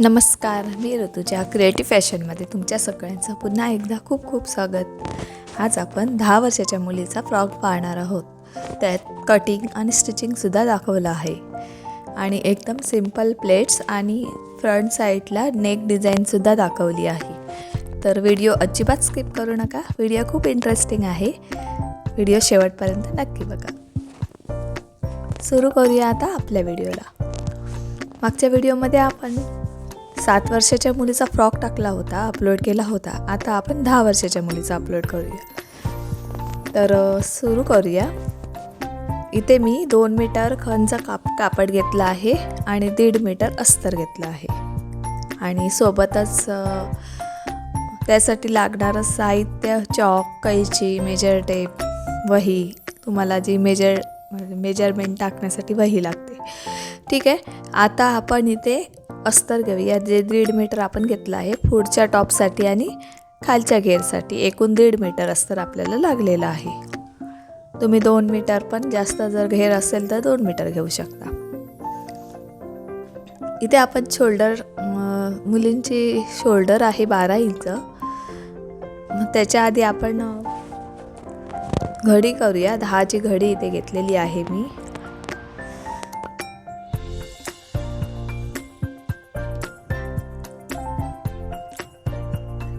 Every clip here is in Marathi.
नमस्कार मी ऋतुजा क्रिएटिव्ह फॅशनमध्ये तुमच्या सगळ्यांचं पुन्हा एकदा खूप खूप स्वागत. आज आपण दहा वर्षाच्या मुलीचा फ्रॉक पाहणार आहोत. त्यात कटिंग आणि स्टिचिंगसुद्धा दाखवलं आहे. आणि एकदम सिंपल प्लेट्स आणि फ्रंट साईडला नेक डिझाईनसुद्धा दाखवली आहे. तर व्हिडिओ अजिबात स्किप करू नका. व्हिडिओ खूप इंटरेस्टिंग आहे. व्हिडिओ शेवटपर्यंत नक्की बघा. सुरू करूया आता आपल्या व्हिडिओला मागच्या व्हिडिओमध्ये आपण सात वर्षाच्या मुलीचा फ्रॉक टाकला होता अपलोड केला होता. आता आपण दहा वर्षाच्या मुलीचा अपलोड करूया. तर सुरू करूया. इथे मी दोन मीटर खनचा काप कापड घेतला आहे आणि दीड मीटर अस्तर घेतलं आहे. आणि सोबतच त्यासाठी लागणारं साहित्य चॉक कैची मेजर टेप वही तुम्हाला जी मेजर मेजरमेंट टाकण्यासाठी वही लागते. ठीक आहे? आता आपण इथे अस्तर घेऊया जे दीड मीटर आपण घेतलं आहे पुढच्या टॉपसाठी आणि खालच्या घेरसाठी एकूण दीड मीटर अस्तर आपल्याला लागलेलं आहे. तुम्ही दोन मीटर पण जास्त जर घेर असेल तर दोन मीटर घेऊ शकता. इथे आपण शोल्डर मुलींची शोल्डर आहे बारा इंच. त्याच्या आधी आपण घडी करूया. दहाची घडी इथे घेतलेली आहे मी.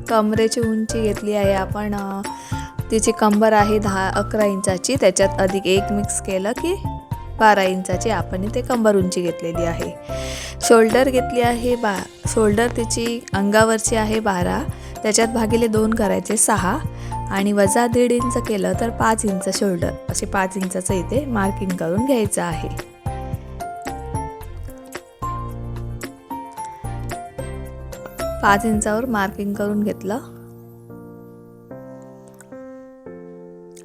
कमरेची उंची घेतली आहे. आपण तिची कंबर आहे दहा अकरा इंचाची. त्याच्यात अधिक एक मिक्स केलं की बारा इंचाची आपण इथे कंबर उंची घेतलेली आहे. शोल्डर घेतली आहे बा शोल्डर तिची अंगावरची आहे बारा. त्याच्यात भागिले दोन करायचे सहा. आणि वजा दीड इंच केलं तर पाच इंच शोल्डर असे पाच इंचाचं इथे मार्किंग करून घ्यायचं आहे. पाच इंचावर मार्किंग करून घेतलं.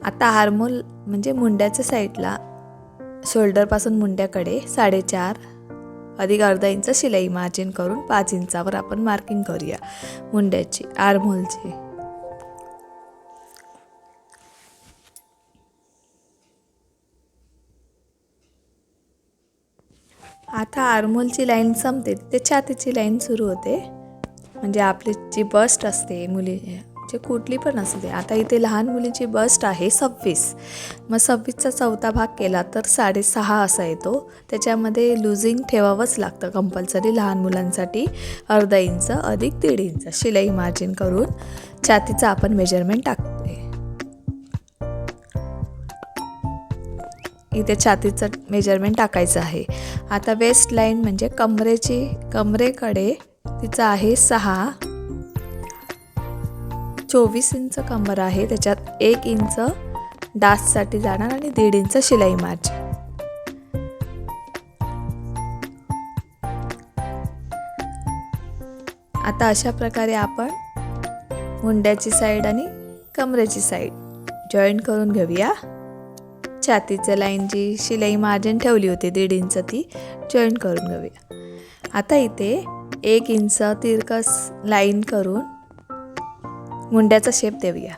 आता हार्मोल म्हणजे मुंड्याच्या साईडला शोल्डरपासून मुंड्याकडे साडेचार अधिक अर्धा इंच शिलाई मार्जिन करून पाच इंचावर आपण मार्किंग करूया मुंड्याची आर्मोलची आता आरमोलची लाईन संपते तिथे छातीची लाईन सुरू होते. म्हणजे आपली जी बस्ट असते मुली जे कुठली पण असते आता इथे लहान मुलीची बस्ट आहे सव्वीस. मग सव्वीसचा चौथा भाग केला तर साडेसहा असा येतो. त्याच्यामध्ये लुझिंग ठेवावंच लागतं कंपल्सरी लहान मुलांसाठी. अर्धा इंच अधिक दीड इंच शिलाई मार्जिन करून छातीचं आपण मेजरमेंट टाकते इथे छातीचं मेजरमेंट टाकायचं आहे. आता वेस्ट लाईन म्हणजे कमरेची कमरेकडे तिचं आहे सहा. चोवीस इंच कंबर आहे त्याच्यात एक इंच डाससाठी जाणार आणि दीड इंच शिलाई मार्जिन आता अशा प्रकारे आपण मुंड्याची साईड आणि कमरेची साईड जॉईंट करून घेऊया. छातीचं लाईन जी शिलाई मार्जिन ठेवली होती दीड इंच ती जॉईन करून घेऊया. आता इथे एक इंच तिरकस लाईन करून मुंड्याचा शेप देऊया.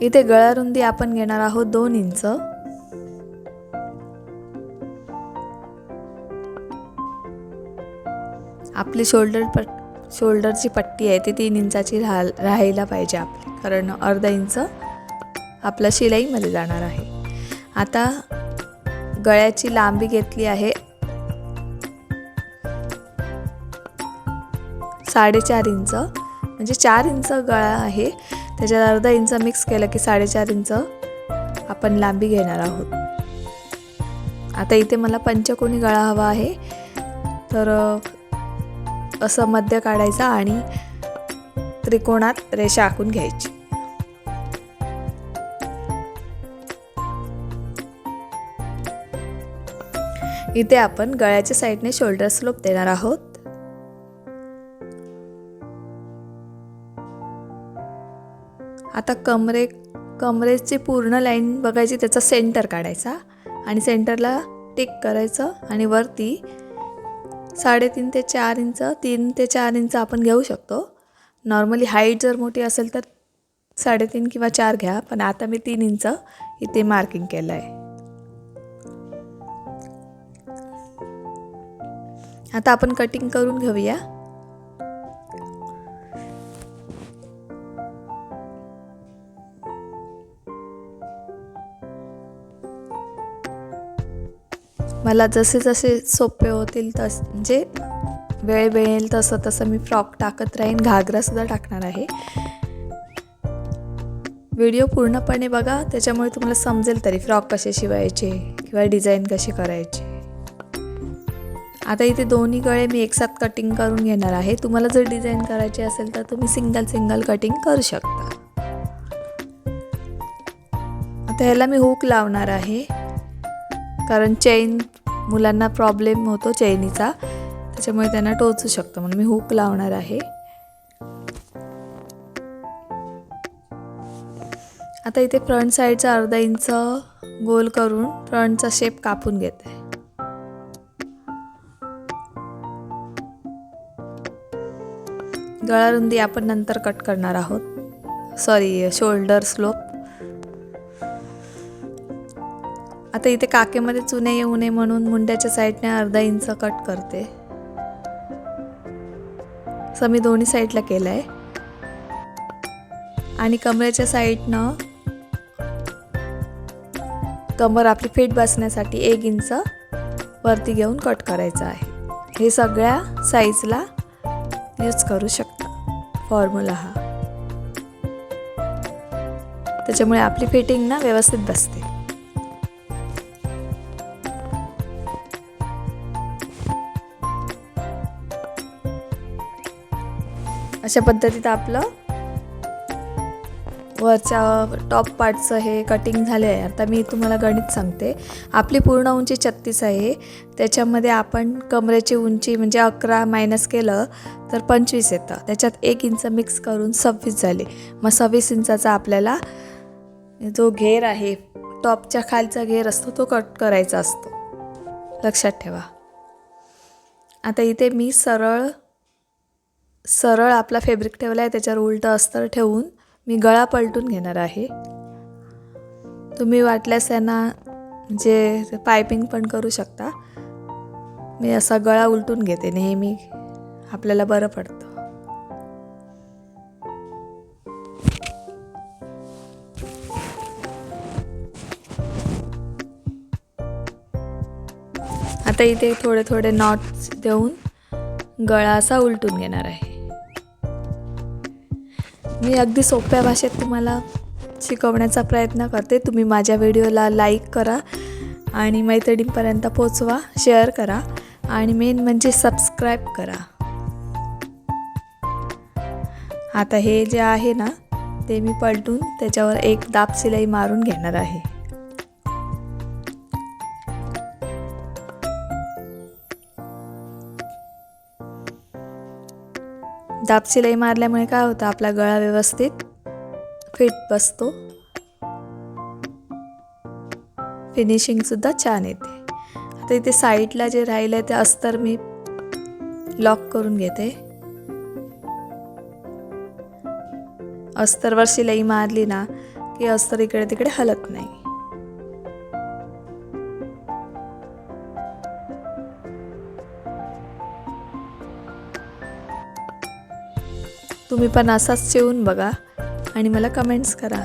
इथे गळारुंदी आपण घेणार आहोत दोन इंच. आपली शोल्डर पट शोल्डरची पट्टी आहे ती तीन इंचाची राहा राहायला पाहिजे आपली. कारण अर्धा इंच आपलं शिलाईमध्ये जाणार आहे. आता गळ्याची लांबी घेतली आहे साडेचार इंच. म्हणजे चार इंच गळा आहे. त्याच्यात अर्धा इंच मिक्स केलं की साडेचार इंच आपण लांबी घेणार आहोत. आता इथे मला पंचकोनी गळा हवा आहे. तर असं मध्य काढायचा आणि त्रिकोणात रेषा आखून घ्यायची. इथे आपण गळ्याच्या साईडने शोल्डर स्लोप देणार आहोत. आता कमरे कमरेची पूर्ण लाईन बघायची त्याचा सेंटर काढायचा आणि सेंटरला टिक करायचं आणि वरती साडेतीन ते चार इंच तीन ते चार इंच आपण घेऊ शकतो. नॉर्मली हाईट जर मोठी असेल तर साडेतीन किंवा चार घ्या पण आता मी तीन इंच इथे मार्किंग केलं आहे आता आपण कटिंग करून घेऊया. मला जसे जसे सोपे होतील तस म्हणजे वेळ मिळेल तसं तसं मी फ्रॉक टाकत राहीन घागरासुद्धा टाकणार आहे. व्हिडिओ पूर्णपणे बघा त्याच्यामुळे तुम्हाला समजेल तरी फ्रॉक कसे शिवायचे किंवा डिझाईन कशी करायची. आता इथे दोन्ही गळे मी एकसाथ कटिंग करून घेणार आहे. तुम्हाला जर डिझाईन करायची असेल तर तुम्ही सिंगल सिंगल कटिंग करू शकता. आता ह्याला मी हुक लावणार आहे. कारण चेन मुलांना प्रॉब्लेम होतो चैनीचा. त्याच्यामुळे त्यांना टोचू शकतं. म्हणून मी हुक लावणार आहे. आता इथे फ्रंट साईडचा अर्धा इंच गोल करून फ्रंटचा शेप कापून घेते. गळारुंदी आपण नंतर कट करणार आहोत. सॉरी शोल्डर स्लोप आता इथे काकेमध्ये चुने येऊ नये म्हणून मुंड्याच्या साईडने अर्धा इंच कट करते. असं मी दोन्ही साईडला केलं आहे आणि कमरेच्या साईडनं कमर आपली फिट बसण्यासाठी एक इंच वरती घेऊन कट करायचं आहे. हे सगळ्या साईजला यूज करू शकता. फॉर्म्युला हा. त्याच्यामुळे आपली फिटिंग ना व्यवस्थित बसते. अशा पद्धतीत आपलं वरच्या टॉप पार्टचं हे कटिंग झाले आहे आता मी तुम्हाला गणित सांगते. आपली पूर्ण उंची छत्तीस आहे. त्याच्यामध्ये आपण कमरेची उंची म्हणजे अकरा मायनस केलं तर पंचवीस येतं. त्याच्यात एक इंच मिक्स करून सव्वीस झाले. मग सव्वीस इंचाचा आपल्याला जो घेर आहे टॉपच्या खालचा घेर असतो तो कट करायचा असतो. लक्षात ठेवा. आता इथे मी सरळ सरळ आपला फेब्रिक ठेवला आहे त्याच्यावर उलटं अस्तर ठेवून मी गळा पलटून घेणार आहे. तुम्ही वाटल्यास यांना म्हणजे पायपिंग पण करू शकता. मी असा गळा उलटून घेते नेहमी आपल्याला बरं पडतं. आता इथे थोडे थोडे नॉट्स देऊन गळा असा उलटून घेणार आहे. मी अगदी सोप्या भाषेत तुम्हाला शिकवण्याचा प्रयत्न करते. तुम्ही माझ्या व्हिडिओला लाईक करा आणि मैत्रिणींपर्यंत पोचवा शेअर करा आणि मेन म्हणजे सबस्क्राईब करा. आता हे जे आहे ना ते मी पलटून त्याच्यावर एक दाब शिलाई मारून घेणार आहे. दाब शिलाई मारल्यामुळे काय होतं? आपला गळा व्यवस्थित फिट बसतो. फिनिशिंगसुद्धा छान येते. आता इथे साईडला जे राहिलं आहे ते अस्तर मी लॉक करून घेते. अस्तरवर शिलाई मारली ना की अस्तर इकडे तिकडे हलत नाही. तुम्ही पण असाच शिवून बघा आणि मला कमेंट्स करा.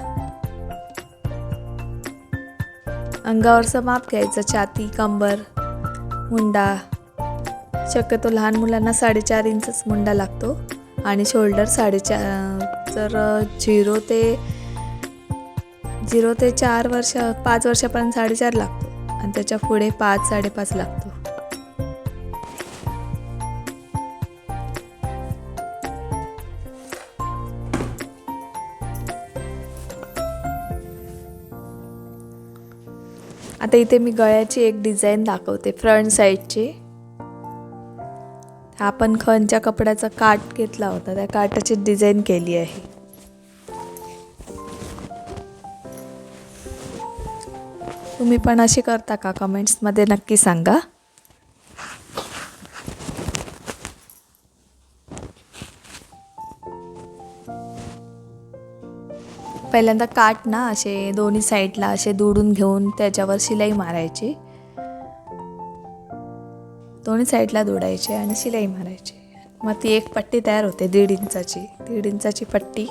अंगावरचं माप घ्यायचं छाती कंबर मुंडा. शक्यतो लहान मुलांना साडेचार इंचच मुंडा लागतो आणि शोल्डर साडेचार तर झिरो ते झिरो ते चार वर्ष पाच वर्षापर्यंत साडेचार लागतो. आणि त्याच्या पुढे पाच साडेपाच लागतो. आता इथे मी गळ्याची एक डिझाईन दाखवते फ्रंट साईडची. आपण खनच्या कपड्याचा काट घेतला होता त्या काटाची डिझाईन केली आहे. तुम्ही पण अशी करता का? कमेंट्समध्ये नक्की सांगा. पहिल्यांदा काट ना असे दोन्ही साईडला असे दुडून घेऊन त्याच्यावर शिलाई मारायची. दोन्ही साईडला दोडायचे आणि शिलाई मारायची. मग ती एक पट्टी तयार होते दीड इंचाची. दीड इंचाची पट्टी.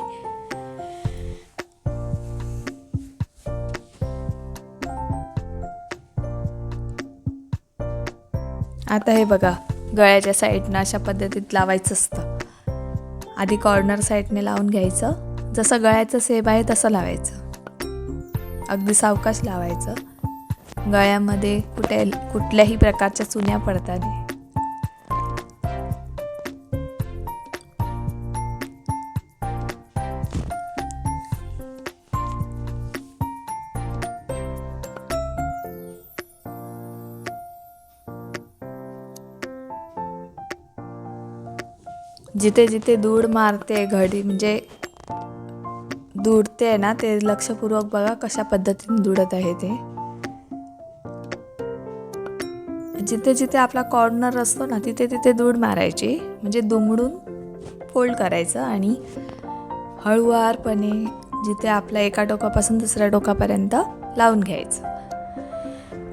आता हे बघा गळ्याच्या साईडनं अशा पद्धतीत लावायचं असतं. आधी कॉर्नर साईडने लावून घ्यायचं. जसं गळ्याचं सेब आहे तसं लावायचं. अगदी सावकाश लावायचं. गळ्यामध्ये कुठे कुठल्याही प्रकारच्या चुन्या पडतात जिथे जिथे दूड मारते घडी म्हणजे दुडते ना ते लक्षपूर्वक बघा कशा पद्धतीने दुडत आहे ते. जिथे जिथे आपला कॉर्नर असतो ना तिथे तिथे दूड मारायची. म्हणजे दुमडून फोल्ड करायचं आणि हळुवारपणे जिथे आपल्या एका टोकापासून दुसऱ्या टोकापर्यंत लावून घ्यायचं.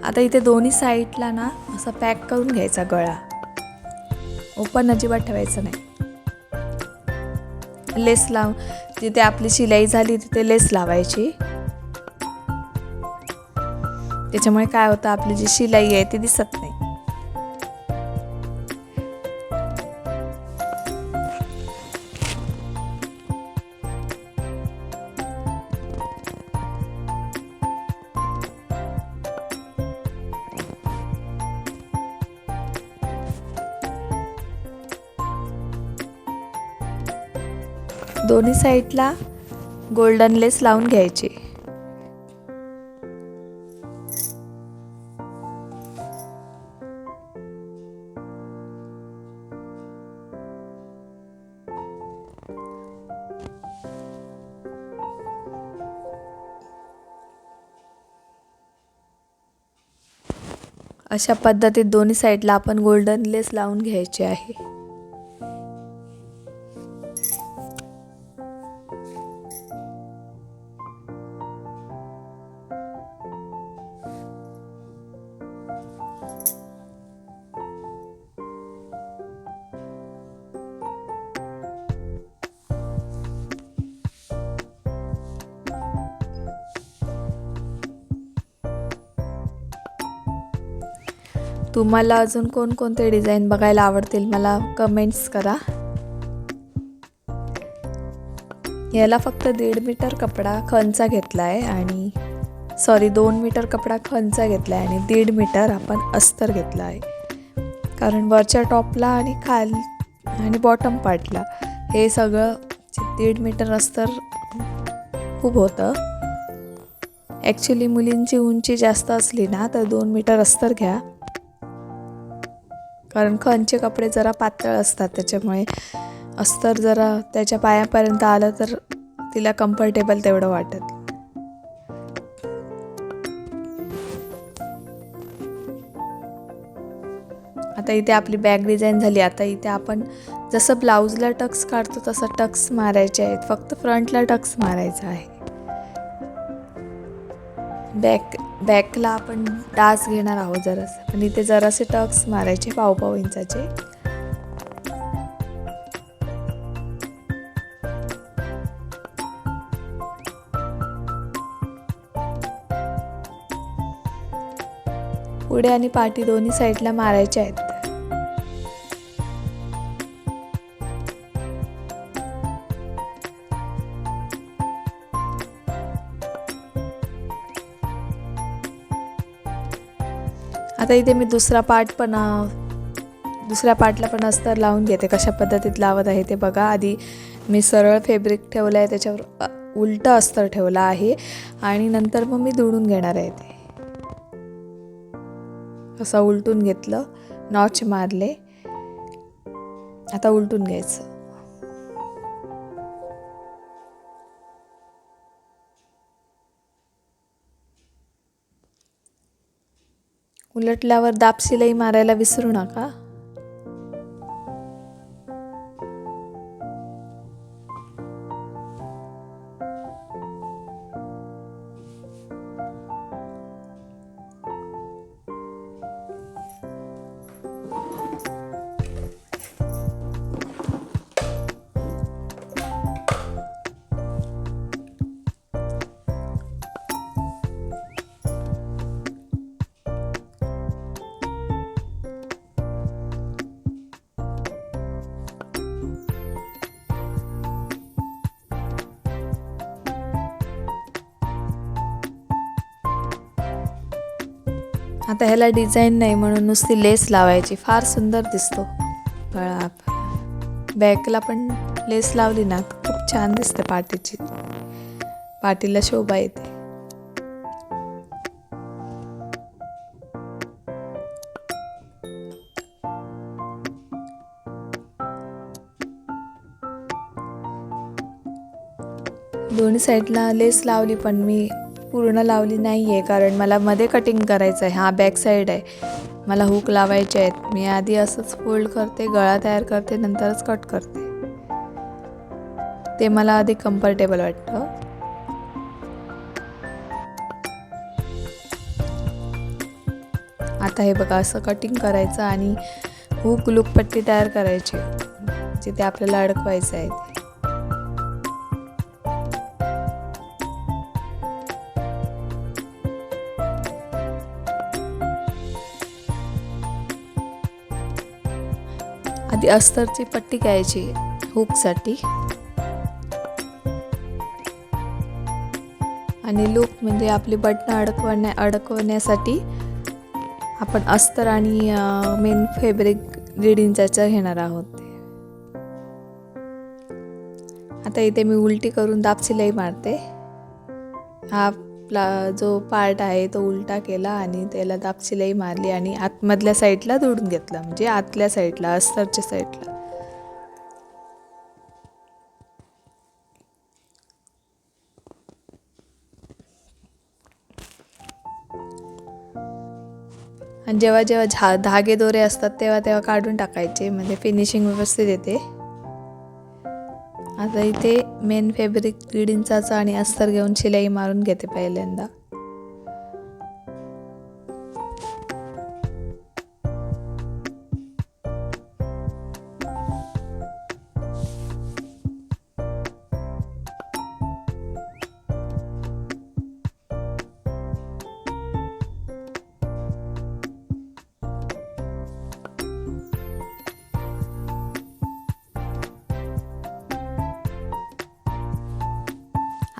आता इथे दोन्ही साईडला ना असं पॅक करून घ्यायचा गळा. ओपन अजिबात ठेवायचं नाही. लेस लाव. जिथे आपली शिलाई झाली तिथे लेस लावायची. त्याच्यामुळे काय होतं आपली जी शिलाई आहे ती दिसत नाही. साईडला गोल्डन लेस लावून घ्यायची. अशा पद्धतीत दोन्ही साईडला आपण गोल्डन लेस लावून घ्यायचे आहे. तुम्हाला अजून कोणकोणते डिझाईन बघायला आवडतील मला कमेंट्स करा. याला फक्त दीड मीटर कपडा खणचा घेतला आहे आणि सॉरी दोन मीटर कपडा खणचा घेतला आहे आणि दीड मीटर आपण अस्तर घेतला आहे कारण वरच्या टॉपला आणि खाल आणि बॉटम पार्टला हे सगळं दीड मीटर अस्तर खूप होतं. ॲक्च्युली मुलींची उंची जास्त असली ना तर दोन मीटर अस्तर घ्या. कारण खणचे कपडे जरा पातळ असतात त्याच्यामुळे अस्तर जरा त्याच्या पायापर्यंत आलं तर तिला कम्फर्टेबल तेवढं वाटत. आता इथे आपली बॅग डिझाईन झाली. आता इथे आपण जसं ब्लाऊजला टक्स काढतो तसं टक्स मारायचे आहेत. फक्त फ्रंटला टक्स मारायचा आहे. बॅक बॅकला आपण डास घेणार आहोत जरासं. पण इथे जरासे टक्स मारायचे पाव पाव इंचाचे. पुढे आणि पाठी दोन्ही साईडला मारायचे आहेत. आता इथे मी दुसरा पार्ट पण दुसऱ्या पार्टला पण अस्तर लावून घेते. कशा पद्धतीत लावत आहे ते बघा. आधी मी सरळ फेब्रिक ठेवलं आहे त्याच्यावर उलटं अस्तर ठेवलं आहे. आणि नंतर मग मी दुडून घेणार आहे ते. असं उलटून घेतलं. नॉच मारले. आता उलटून घ्यायचं. उलटल्यावर दाब शिलाई मारायला विसरू नका. आता ह्याला डिझाईन नाही म्हणून नुसती लेस लावायची. फार सुंदर दिसतो. गळा बॅकला पण लेस लावली ना खूप छान दिसते पाटीची पाटीला शोभा येते. दोन्ही साईडला लेस लावली पण मी पूर्ण लावली नाही आहे कारण मला मध्ये कटिंग करायचं आहे हा बॅक साईड आहे. मला हुक लावायचे आहेत. मी आधी असंच फोल्ड करते गळा तयार करते नंतरच कट करते. ते मला अधिक कम्फर्टेबल वाटतं. आता हे बघा असं कटिंग करायचं आणि हुक लूक पट्टी तयार करायची जिथे आपल्याला अडकवायचं आहे. ते अस्तरची पट्टी घ्यायची हुकसाठी. आणि लूक म्हणजे आपली बटणं अडकवण्या अडकवण्यासाठी आपण अस्तर आणि मेन फेब्रिक दीड इंचाचं घेणार आहोत आता इथे मी उलटी करून दाबशिलाई मारते. हा प्ला जो पार्ट आहे तो उलटा केला आणि त्याला दापशिलाई मारली आणि आतमधल्या साईडला तोडून घेतलं. म्हणजे आतल्या साईडला अस्तरच्या साईडला आणि जेव्हा जेव्हा झा धागे दोरे असतात तेव्हा तेव्हा काढून टाकायचे. म्हणजे फिनिशिंग व्यवस्थित येते. आता इथे मेन फॅब्रिक दीड आणि अस्तर घेऊन शिलाई मारून घेते पहिल्यांदा.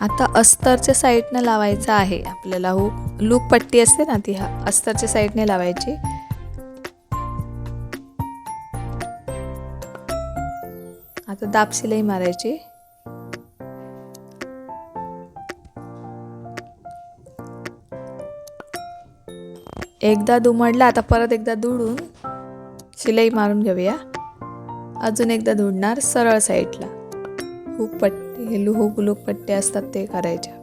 आता अस्तरच्या साईडनं लावायचं आहे. आपल्याला हो लूक पट्टी असते ना ती हा. अस्तरच्या साईडने लावायची. आता दाब शिलाई मारायची. एकदा दुमडला आता परत एकदा दुडून शिलाई मारून घेऊया. अजून एकदा धुडणार सरळ साईडला. हुक पट्टी. हुक लूक पट्टे असतात ते करायच्या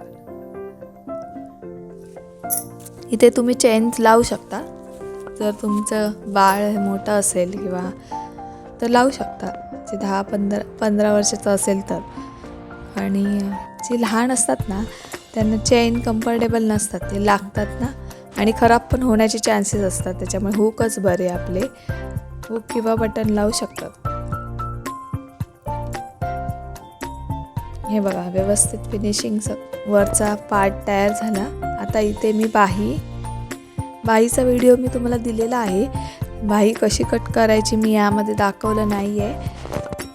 इथे तुम्ही चेन्स लावू शकता. जर तुमचं बाळ मोठं असेल किंवा तर लावू शकता. जे दहा पंधरा पंधरा वर्षाचं असेल तर. आणि जे लहान असतात ना त्यांना चेन कम्फर्टेबल नसतात. ते लागतात ना. आणि खराब पण होण्याचे चान्सेस असतात. त्याच्यामुळे हुकच बरे आपले. हुक किंवा बटन लावू शकतात. हे बघा व्यवस्थित फिनिशिंग वरचा पार्ट तयार झाला. आता इथे मी बाही. बाहीचा व्हिडिओ मी तुम्हाला दिलेला आहे. बाही कशी कट करायची मी यामध्ये दाखवलं नाही आहे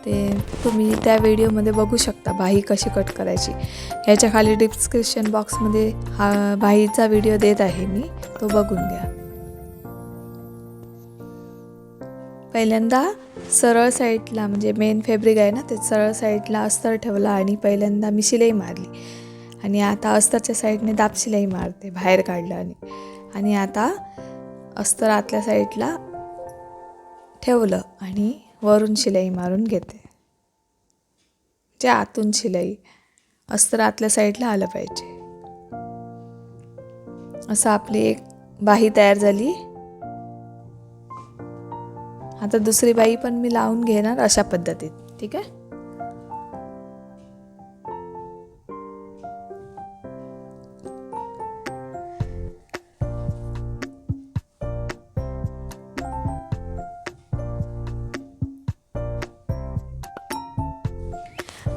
ते तुम्ही त्या व्हिडिओमध्ये बघू शकता बाही कशी कट करायची. ह्याच्या खाली डिस्क्रिप्शन बॉक्समध्ये हा बाहीचा व्हिडिओ देत आहे मी. तो बघून घ्या. पहिल्यांदा सरळ साईडला म्हणजे मेन फॅब्रिक आहे ना ते सरळ साईडला अस्तर ठेवला आणि पहिल्यांदा मी शिलाई मारली. आणि आता अस्तरच्या साईडने दाब शिलाई मारते बाहेर काढलं आणि. आणि आता अस्तर आतल्या साईडला ठेवलं आणि वरून शिलाई मारून घेते. जे आतून शिलाई अस्तर आतल्या साईडला आलं पाहिजे. असं आपली एक बाही तयार झाली. आता दुसरी बाई पण मी लावून घेणार अशा पद्धतीत. ठीक आहे?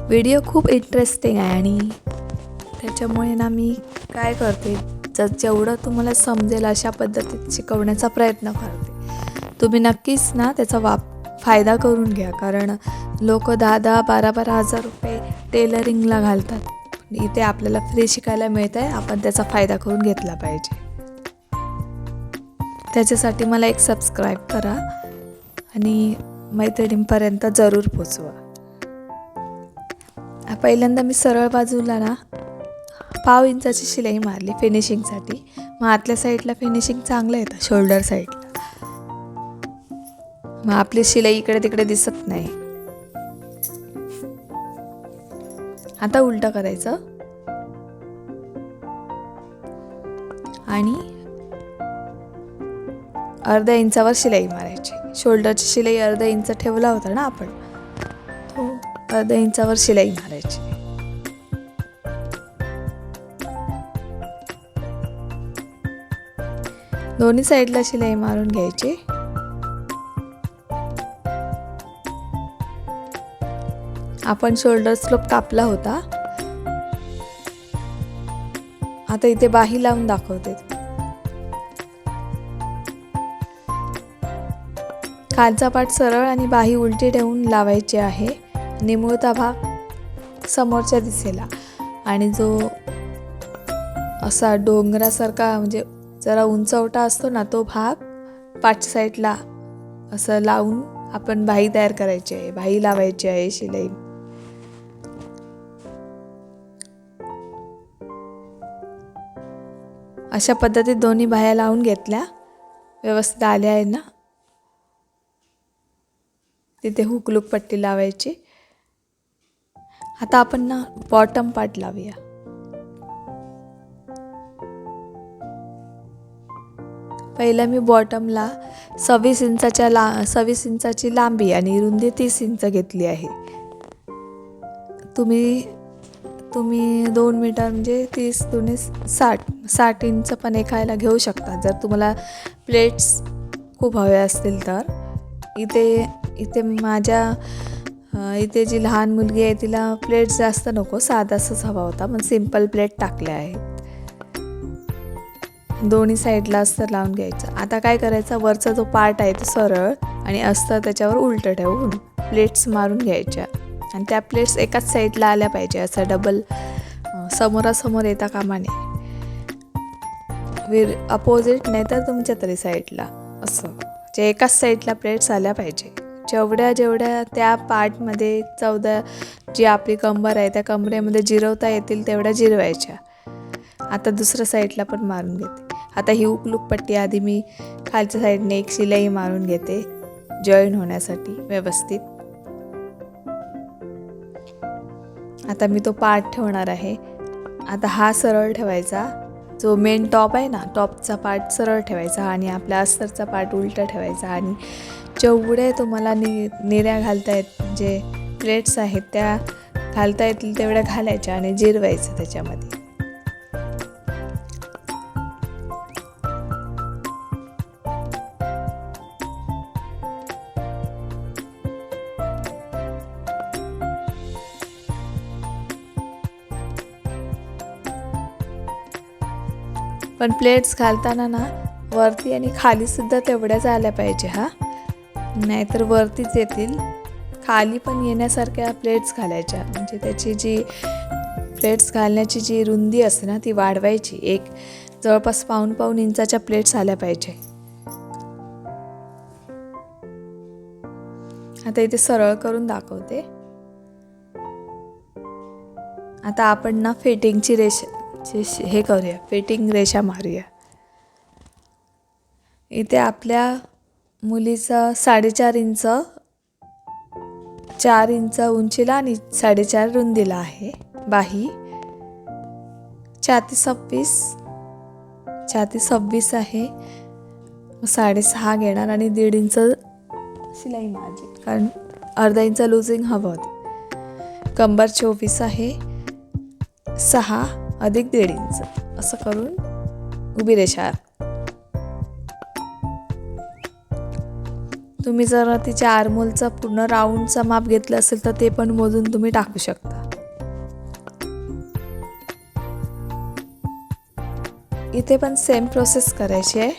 व्हिडिओ खूप इंटरेस्टिंग आहे आणि त्याच्यामुळे ना मी काय करते जर जेवढं तुम्हाला समजेल अशा पद्धतीत शिकवण्याचा प्रयत्न करतो. तुम्ही नक्कीच ना त्याचा वाप फायदा करून घ्या. कारण लोक दहा दहा बारा बारा हजार रुपये टेलरिंगला घालतात. इथे आपल्याला फ्री शिकायला मिळत आहे आपण त्याचा फायदा करून घेतला पाहिजे. त्याच्यासाठी मला एक सबस्क्राईब करा आणि मैत्रिणींपर्यंत जरूर पोचवा. पहिल्यांदा मी सरळ बाजूला ना पाव इंचाची शिलाई मारली फिनिशिंगसाठी मग आतल्या साईडला फिनिशिंग चांगलं येतं शोल्डर साईडला मग आपली शिलाई इकडे तिकडे दिसत नाही. आता उलटं करायचं. आणि अर्ध्या इंचावर शिलाई मारायची. शोल्डरची शिलाई अर्धा इंच ठेवला होता ना आपण. तो अर्ध्या इंचावर शिलाई मारायची. दोन्ही साईडला शिलाई मारून घ्यायची. आपण शोल्डर स्लोप कापला होता. आता इथे बाही लावून दाखवते. खालचा पाठ सरळ आणि बाही उलटी ठेवून लावायची आहे. निमुळता भाग समोरच्या दिसेला आणि जो असा डोंगरासारखा म्हणजे जरा उंचवटा असतो ना तो भाग पाठ साईडला असं लावून आपण बाही तयार करायची आहे. बाही लावायची आहे शिलाई. अशा पद्धतीत दोन्ही बाह्या लावून घेतल्या. व्यवस्थित आल्या आहे ना? तिथे हुकलूक पट्टी लावायची. आता आपण ना बॉटम पार्ट लावूया. पहिलं मी बॉटमला सव्वीस इंचाच्या ला सव्वीस इंचाची लांबी आणि रुंदी तीस इंच घेतली आहे. तुम्ही तुम्ही दोन मीटर म्हणजे तीस दोन्ही साठ साठ इंच पण खायला घेऊ शकता. जर तुम्हाला प्लेट्स खूप हवे असतील तर. इथे इथे माझ्या इथे जी लहान मुलगी आहे तिला प्लेट्स जास्त नको. साधासच हवा होता पण सिंपल प्लेट टाकल्या आहेत. दोन्ही साईडला अस्तर लावून घ्यायचं. आता काय करायचं? वरचा जो पार्ट आहे तो सरळ आणि अस्तर त्याच्यावर उलटं ठेवून प्लेट्स मारून घ्यायच्या. आणि त्या प्लेट्स एकाच साईडला आल्या पाहिजे असं डबल समोरासमोर येता कामा नये. विर अपोजिट नाही तर तुमच्या तरी साईडला असं. जे एकाच साईडला प्लेट्स आल्या पाहिजे. जेवढ्या जेवढ्या त्या पार्टमध्ये चौदा जी आपली कंबर आहे त्या कमरेमध्ये जिरवता येतील तेवढ्या जिरवायच्या. आता दुसऱ्या साईडला पण मारून घेते. आता ही उकलूक पट्टी आधी मी खालच्या साईडने एक शिलाई मारून घेते जॉईन होण्यासाठी व्यवस्थित. आता मी तो पार्ट ठेवणार आहे. आता हा सरळ ठेवायचा. जो मेन टॉप आहे ना टॉपचा पार्ट सरळ ठेवायचा आणि आपल्या अस्तरचा पार्ट उलटा ठेवायचा. आणि जेवढे तुम्हाला नि निऱ्या घालता येत जे प्लेट्स आहेत त्या घालता येतील तेवढ्या घालायच्या आणि जिरवायचं त्याच्यामध्ये. पण प्लेट्स घालताना ना वरती आणि खालीसुद्धा तेवढ्याच आल्या पाहिजे हा. नाहीतर वरतीच येतील. खाली पण येण्यासारख्या प्लेट्स घालायच्या. म्हणजे त्याची जी प्लेट्स घालण्याची जी रुंदी असते ना ती वाढवायची. एक जवळपास पाऊन पाऊन इंचाच्या प्लेट्स आल्या पाहिजे. आता इथे सरळ करून दाखवते. आता आपण ना फिटिंगची रेष चे हे करूया फिटिंग रेषा मारूया. इथे आपल्या मुलीचं साडेचार इंच चार इंच उंचीला आणि साडेचार रुंदीला आहे बाही. छाती सव्वीस छाती सव्वीस आहे. साडेसहा घेणार आणि दीड इंच शिलाई माझी कारण अर्धा इंच लुझिंग हवं कंबर चोवीस आहे. सहा अधिक दीड इंच. असं करून उभी रेषा तुम्ही जर तिच्या आरमोलचा पूर्ण राऊंडचा माप घेतलं असेल तर ते पण मोजून तुम्ही टाकू शकता. इथे पण सेम प्रोसेस करायची आहे.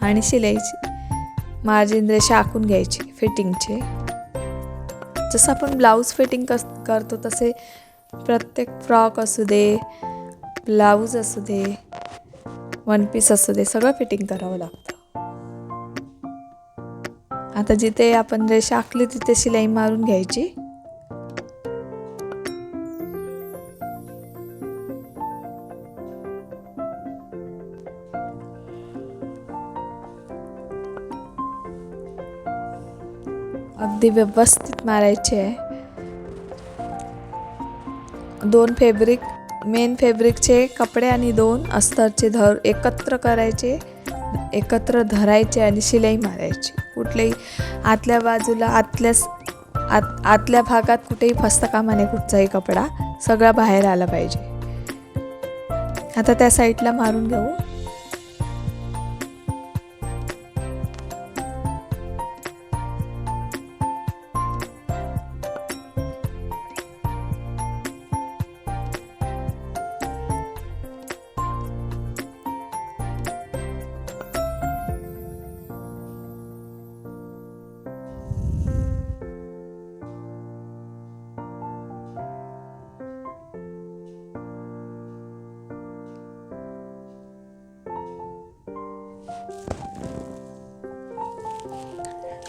आणि शिलाईची मार्जिन रेषा आखून घ्यायची फिटिंगचे जसं आपण ब्लाऊज फिटिंग कस करतो तसे प्रत्येक फ्रॉक असू दे ब्लाऊज असू दे वन पीस असू दे सगळं फिटिंग करावं लागतं. आता जिथे आपण रेषा आखली तिथे शिलाई मारून घ्यायची. अगदी व्यवस्थित मारायचे आहे. दोन फॅब्रिक मेन फॅब्रिकचे कपडे आणि दोन अस्तरचे धर एकत्र करायचे एकत्र धरायचे आणि शिलाई मारायची. कुठलेही आतल्या बाजूला आतल्या आत आतल्या भागात कुठेही फसता कामा नये कुठचाही कपडा सगळा बाहेर आला पाहिजे. आता त्या साईडला मारून घेऊ.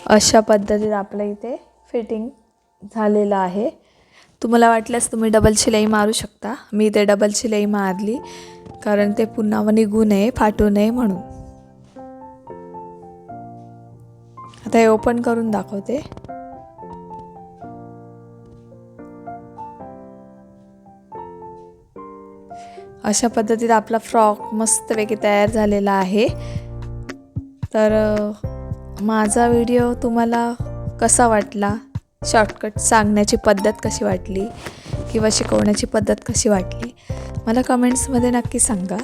अशा पद्धतीत आपल्या इथे फिटिंग झालेलं आहे. तुम्हाला वाटल्यास तुम्ही डबल शिलाई मारू शकता. मी इथे डबल शिलाई मारली कारण ते पुन्हा निघू नये फाटू नये म्हणून. आता हे ओपन करून दाखवते. अशा पद्धतीत आपला फ्रॉक मस्तपैकी तयार झालेला आहे. तर माझा व्हिडिओ तुम्हाला कसा वाटला? शॉर्टकट सांगण्याची पद्धत कशी वाटली? किंवा शिकवण्याची पद्धत कशी वाटली? मला कमेंट्समध्ये नक्की सांगा.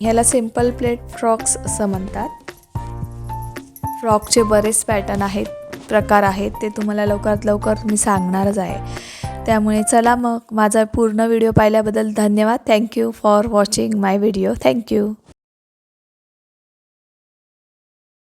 ह्याला सिंपल प्लेट फ्रॉक्स असं म्हणतात. फ्रॉकचे बरेच पॅटर्न आहेत प्रकार आहेत ते तुम्हाला लवकरात लवकर मी सांगणारच आहे. त्यामुळे चला मग माझा पूर्ण व्हिडिओ पाहिल्याबद्दल धन्यवाद. Thank you for watching my video thank you